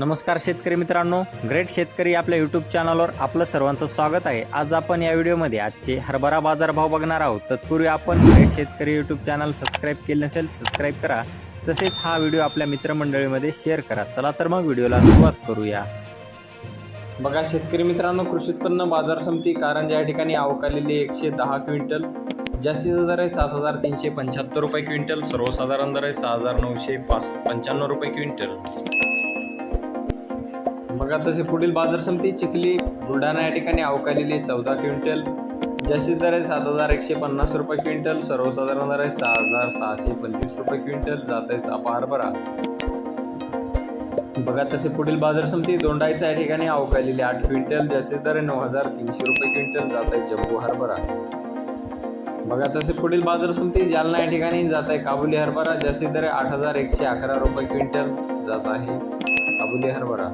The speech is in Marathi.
नमस्कार शेतकरी मित्रांनो ग्रेट शेतकरी आपल्या यूट्यूब चॅनलवर आपलं सर्वांचं स्वागत आहे. आज आपण या व्हिडिओमध्ये आजचे हरभरा बाजारभाव बघणार आहोत. तत्पूर्वी आपण ग्रेट शेतकरी यूट्यूब चॅनल सबस्क्राईब केले नसेल सबस्क्राईब करा. तसेच हा व्हिडिओ आपल्या मित्रमंडळीमध्ये शेअर करा. चला तर मग व्हिडिओला सुरुवात करूया. बघा शेतकरी मित्रांनो कृषी उत्पन्न बाजार समिती कारंजा या ठिकाणी अवकालेली एकशे दहा क्विंटल. जास्तीचा दर आहे सात हजार तीनशे पंच्याहत्तर रुपये क्विंटल. सर्वसाधारण दर आहे सहा हजार नऊशे पाच पंच्याण्णव रुपये क्विंटल. बघा तसे पुढील बाजार समिती चिखली बुलढाणा या ठिकाणी अवकालेली चौदा क्विंटल. जास्तीत दर आहे सात हजार एकशे पन्नास रुपये क्विंटल सर्वसाधारण दर आहे सहा हजार सहाशे पंचवीस रुपये क्विंटल जात आहे चापा हरभरा. बघा तसे पुढील बाजार समिती दोंडाईचा या ठिकाणी अवकालेली आठ क्विंटल जास्तीत दर आहे नऊ हजार तीनशे रुपये क्विंटल जात आहे जम्बू हरभरा. बघा तसे पुढील बाजार समिती जालना या ठिकाणी जात आहे काबुली हरभरा जास्तीत दर आहे आठ हजार एकशे अकरा रुपये क्विंटल जात आहे काबुली हरभरा.